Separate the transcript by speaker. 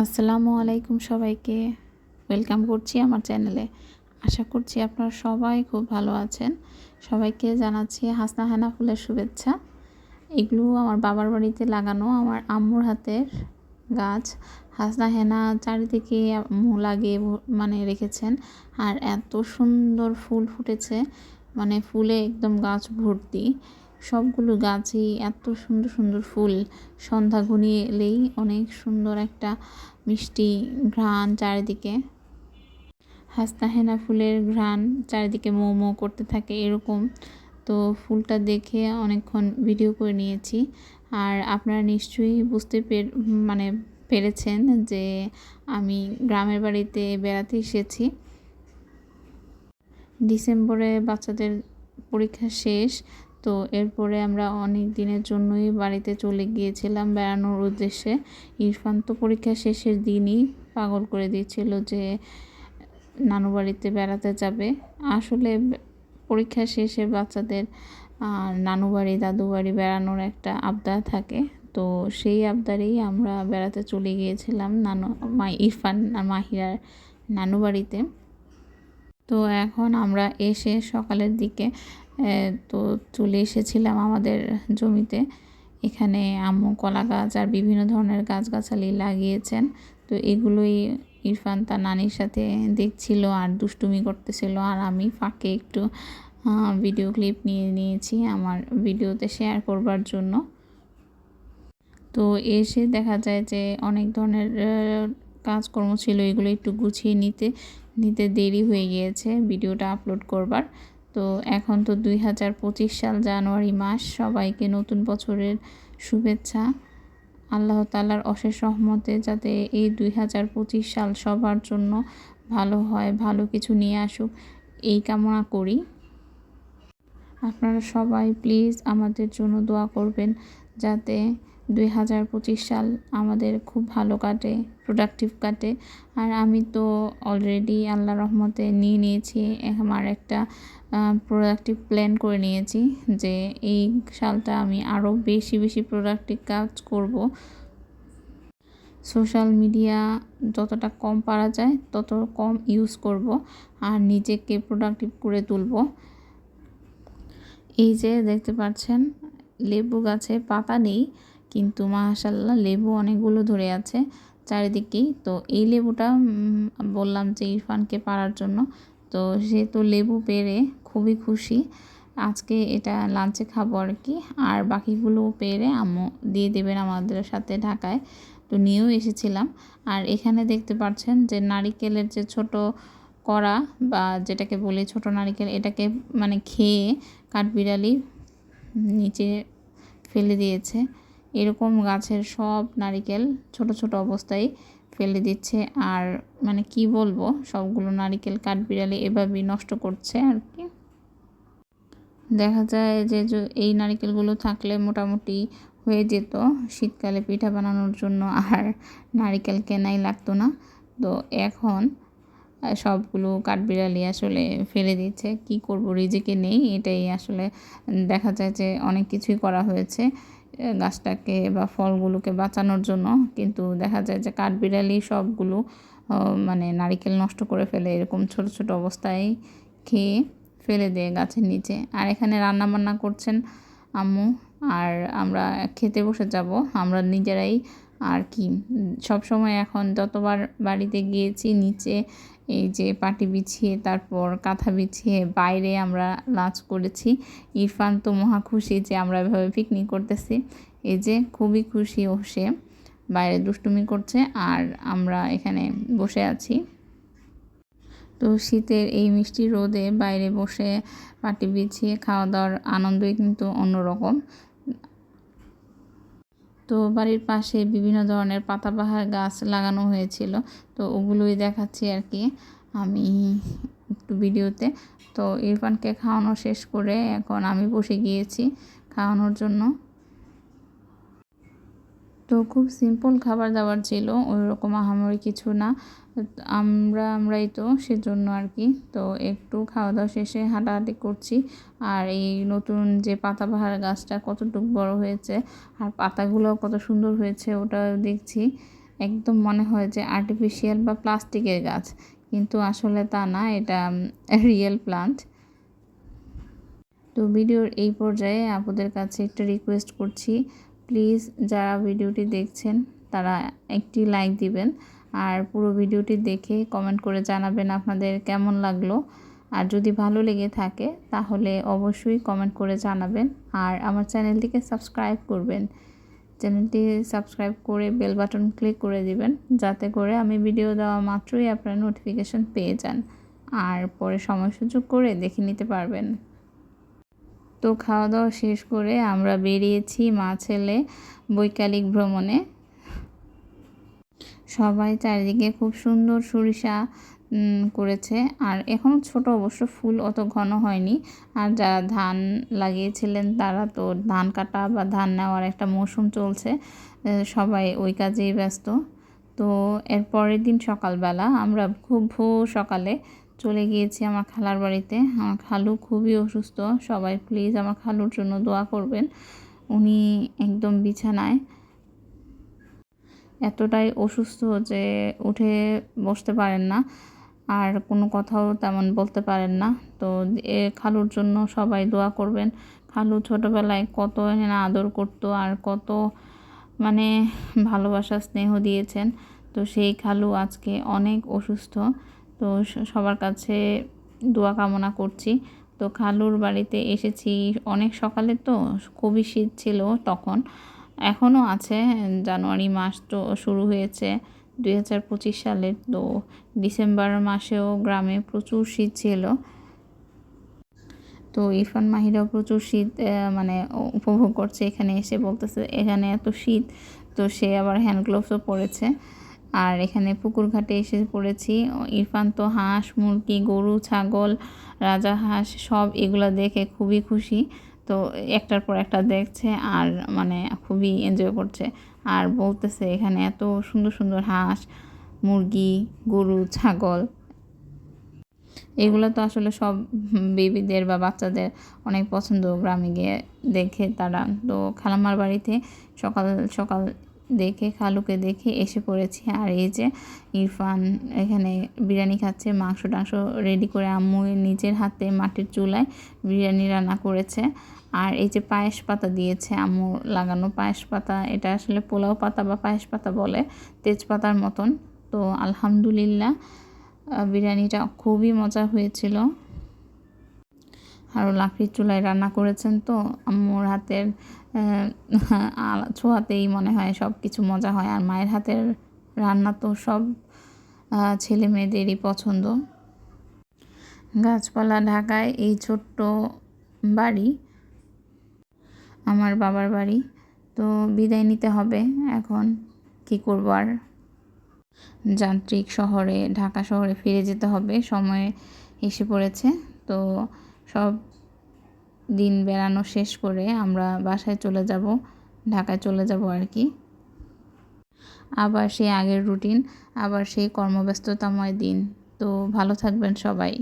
Speaker 1: আসসালামু আলাইকুম সবাইকে। ওয়েলকাম করছি আমার চ্যানেলে আশা করছি আপনারা সবাই খুব ভালো আছেন। সবাইকে জানাচ্ছি হাসনা হানা ফুলের শুভেচ্ছা। এগুলো আমার বাবার বাড়িতে লাগানো আমার আম্মুর হাতের গাছ। হাসনা হেনা চারিদিকে আম্মু লাগিয়ে মানে রেখেছেন। আর এত সুন্দর ফুল ফুটেছে। মানে ফুলে একদম গাছ ভর্তি। সবগুলো গাছই এত সুন্দর সুন্দর ফুল। সন্ধ্যা ঘনিয়ে এলেই অনেক সুন্দর একটা মিষ্টি ঘ্রাণ চারিদিকে। হাসনা হেনা ফুলের ঘ্রাণ চারিদিকে মো মো করতে থাকে এরকম। তো ফুলটা দেখে অনেকক্ষণ ভিডিও করে নিয়েছি। আর আপনারা নিশ্চয়ই বুঝতে পের মানে পেরেছেন যে আমি গ্রামের বাড়িতে বেড়াতে এসেছি। ডিসেম্বরে বাচ্চাদের পরীক্ষা শেষ। তো এরপরে আমরা অনেক দিনের জন্যই বাড়িতে চলে গিয়েছিলাম বেড়ানোর উদ্দেশ্যে। ইরফান তো পরীক্ষা শেষের দিনই পাগল করে দিয়েছিল যে, নানু বাড়িতে বেড়াতে যাবে। আসলে পরীক্ষা শেষে বাচ্চাদের নানু বাড়ি, দাদু বাড়ি বেড়ানোর একটা আবদার থাকে। তো সেই আবদারেই আমরা বেড়াতে চলে গিয়েছিলাম নানু, মা, ইরফান মাহিরার নানু বাড়িতে। তো এখন আমরা এসে সকালের দিকে তো চলে এসেছিলাম আমাদের জমিতে। এখানে আম্মু কলা গাছ আর বিভিন্ন ধরনের গাছগাছালি লাগিয়েছেন। তো এগুলোই ইরফান তার নানির সাথে দেখছিল আর দুষ্টুমি করতেছিল। আর আমি ফাঁকে একটু ভিডিও ক্লিপ নিয়ে নিয়েছি আমার ভিডিওতে শেয়ার করবার জন্য। তো এসে দেখা যায় যে অনেক ধরনের কাজকর্ম ছিল। এগুলো একটু গুছিয়ে নিতে নিতে দেরি হয়ে গিয়েছে ভিডিওটা আপলোড করবার। তো এখন তো দুই হাজার পঁচিশ সাল, জানুয়ারি মাস। সবাইকে নতুন বছরের শুভেচ্ছা। আল্লাহ তালার অশেষ রহমতে যাতে এই দুই হাজার পঁচিশ সাল সবার জন্য ভালো হয়, ভালো কিছু নিয়ে আসুক, এই কামনা করি। আপনারা সবাই প্লিজ আমাদের জন্য দোয়া করবেন যাতে দুই হাজার পঁচিশ সাল আমাদের খুব ভালো কাটে প্রোডাক্টিভ কাটে। আর আমি তো অলরেডি আল্লাহ রহমতে নিয়ে নিয়েছি, আমার একটা প্রোডাক্টিভ প্ল্যান করে নিয়েছি যে এই সালটা আমি আরও বেশি বেশি প্রোডাক্টিভ কাজ করব। সোশ্যাল মিডিয়া যতটা কম পারা যায়, তত কম ইউজ করব আর নিজেকে প্রোডাক্টিভ করে তুলব। এই যে দেখতে পাচ্ছেন, লেবু গাছে পাতা নেই কিন্তু মাশাল্লাহ লেবু অনেকগুলো ধরে আছে চারিদিকেই। তো এই লেবুটা বললাম যে ইরফানকে পাড়ার জন্য। তো সে তো লেবু পেরে খুবই খুশি। আজকে এটা লাঞ্চে খাব আর কি। আর বাকিগুলো পেরে আম্মু দিয়ে দেবেন আমাদের সাথে ঢাকায়। তো নিয়েও এসেছিলাম। আর এখানে দেখতে পাচ্ছেন যে নারিকেলের যে ছোট কড়া বা যেটাকে বলি ছোট নারিকেল, এটাকে মানে খেয়ে কাঠবিড়ালি নিচে ফেলে দিয়েছে। এরকম গাছের সব নারিকেল ছোট ছোট অবস্থায় ফেলে দিচ্ছে। আর মানে কি বলব, সবগুলো নারিকেল, কাঠবিড়ালি এভাবেই নষ্ট করছে আর কি। দেখা যায় যে এই নারিকেলগুলো থাকলে মোটামুটি হয়ে যেত শীতকালে পিঠা বানানোর জন্য, আর নারিকেল কেনাই লাগতো না। তো এখন সবগুলো কাঠবিড়ালি আসলে ফেলে দিচ্ছে। কি করব, রিজেকে নেই, এটাই আসলে দেখা যায় যে অনেক কিছুই করা হয়েছে। গাছটাকে বা ফলগুলোকে বাঁচানোর জন্য কিন্তু দেখা যায় যে কাঠবিড়ালি সবগুলো মানে নারিকেল নষ্ট করে ফেলে এরকম ছোট ছোট অবস্থায় খেয়ে ফেলে দেয় গাছের নিচে। আর এখানে রান্না বান্না করছেন আম্মু, আর আমরা খেতে বসে যাব। আমরা নিজেরাই আর কি। সব সময় এখন যতবার বাড়িতে গিয়েছি, নিচে এই যে পাটি বিছিয়ে, তারপর কাঁথা বিছিয়ে বাইরে আমরা লাঞ্চ করেছি। ইরফান তো মহা খুশি যে আমরা এভাবে পিকনিক করতেছি। এই যে খুবই খুশি ও সে বাইরে দুষ্টুমি করছে আর আমরা এখানে বসে আছি। তো শীতের এই মিষ্টি রোদে বাইরে বসে পাটি বিছিয়ে খাওয়া দাওয়ার আনন্দই কিন্তু অন্যরকম। তো বাড়ির পাশে বিভিন্ন ধরনের পাতাবাহার গাছ লাগানো হয়েছিল। তো ওগুলোই দেখাচ্ছি আর কি আমি একটু ভিডিওতে। তো ইরফানকে খাওয়ানো শেষ করে এখন আমি বসে গিয়েছি খাওয়ানোর জন্য। তো খুব সিম্পল খাবার দাবার ছিল ওই রকম আহামরি কিছু না। আমরা, আমরাই তো সেজন্য আর কি। তো একটু খাওয়া দাওয়া শেষে হাঁটাহাঁটি করছি। আর এই নতুন যে পাতাবাহার গাছটা কতটুকু বড় হয়েছে, আর পাতাগুলো কত সুন্দর হয়েছে, ওটাও দেখছি। একদম মনে হয় যে আর্টিফিশিয়াল বা প্লাস্টিকের গাছ। কিন্তু আসলে তা না, এটা রিয়েল প্লান্ট তো ভিডিওর এই পর্যায়ে আপনাদের কাছে একটা রিকোয়েস্ট করছি প্লিজ যারা ভিডিওটি দেখছেন, তারা একটি লাইক দিবেন। আর পুরো ভিডিওটি দেখে কমেন্ট করে জানাবেন আপনাদের কেমন লাগল। আর যদি ভালো লেগে থাকে, তাহলে অবশ্যই কমেন্ট করে জানাবেন। আর আমার চ্যানেলটিকে সাবস্ক্রাইব করবেন। চ্যানেলটি সাবস্ক্রাইব করে বেল বাটন ক্লিক করে দিবেন, যাতে করে আমি ভিডিও দেওয়া মাত্রই আপনারা নোটিফিকেশন পেয়ে যান। আর পরে সময় সুযোগ করে দেখে নিতে পারবেন। তো খাওয়া দাওয়া শেষ করে আমরা বেরিয়েছি মা ছেলে বৈকালিক ভ্রমণে। সবাই চারিদিকে খুব সুন্দর সরিষা করেছে। আর এখনও ছোট অবশ্য, ফুল অত ঘন হয়নি। আর যারা ধান লাগিয়েছিলেন তারা তো ধান কাটা বা ধান নেওয়ার একটা মৌসুম চলছে সবাই ওই কাজেই ব্যস্ত। তো এর পরের দিন সকালবেলা আমরা খুব ভোর সকালে চলে গিয়েছি আমার খালার বাড়িতে। আমার খালু খুবই অসুস্থ। সবাই প্লিজ আমার খালুর জন্য দোয়া করবেন। উনি একদম বিছানায়। এতটাই অসুস্থ যে উঠে বসতে পারেন না। আর কোনো কথাও তেমন বলতে পারেন না। তো এ খালুর জন্য সবাই দোয়া করবেন। খালু ছোটোবেলায় কত না আদর করতো আর কত মানে ভালোবাসা স্নেহ দিয়েছেন। তো সেই খালু আজকে অনেক অসুস্থ। তো সবার কাছে দোয়া কামনা করছি। তো খালুর বাড়িতে এসেছি অনেক সকালে তো, খুবই শীত ছিল তখন। এখনও আছে, জানুয়ারি মাস তো শুরু হয়েছে দুই হাজার পঁচিশ সালের। তো ডিসেম্বর মাসেও গ্রামে প্রচুর শীত ছিল। তো ইরফান মাহিরাও প্রচুর শীত মানে উপভোগ করছে এখানে এসে বলতেছে, এখানে এত শীত। তো সে আবার হ্যান্ড গ্লোভসও পরেছে। আর এখানে পুকুর ঘাটে এসে পড়েছি। ইরফান তো হাঁস, মুরগি, গরু, ছাগল, রাজা হাঁস সব এগুলো দেখে খুবই খুশি। তো একটার পর একটা দেখছে আর মানে খুবই এনজয় করছে। আর বলতেছে এখানে এত সুন্দর সুন্দর হাঁস, মুরগি, গরু, ছাগল। এগুলো তো আসলে সব বেবিদের বা বাচ্চাদের অনেক পছন্দ। গ্রামে গিয়ে দেখে তারা। তো খালাম্মার বাড়িতে সকাল সকাল দেখে, খালুকে দেখে এসে পড়েছি। আর এই যে ইরফান এখানে বিরিয়ানি খাচ্ছে, মাংস টাংস রেডি করে আম্মু নিজের হাতে মাটির চুলায় বিরিয়ানি রান্না করেছে। আর এই যে পায়েস পাতা দিয়েছে আম্মু, লাগানো পায়েস পাতা। এটা আসলে পোলাও পাতা বা পায়েস পাতা বলে, তেজপাতার মতন। তো আলহামদুলিল্লাহ বিরিয়ানিটা খুবই মজা হয়েছিল। আরও লাকড়ির চুলায় রান্না করেছেন তো আম্মুর হাতের ছোঁয়াতেই মনে হয় সব কিছু মজা হয়। আর মায়ের হাতের রান্না তো সব ছেলে মেয়েদেরই পছন্দ। গাছপালা ঢাকায় এই ছোট্ট বাড়ি, আমার বাবার বাড়ি। তো বিদায় নিতে হবে এখন। কি করব আর? যান্ত্রিক শহরে, ঢাকা শহরে ফিরে যেতে হবে। সময় এসে পড়েছে। তো সব দিন বেড়ানো শেষ করে আমরা বাসায় চলে যাব, ঢাকায় চলে যাব আর কি। আবার সেই আগের রুটিন আবার সেই কর্মব্যস্ততাময় দিন। তো ভালো থাকবেন সবাই।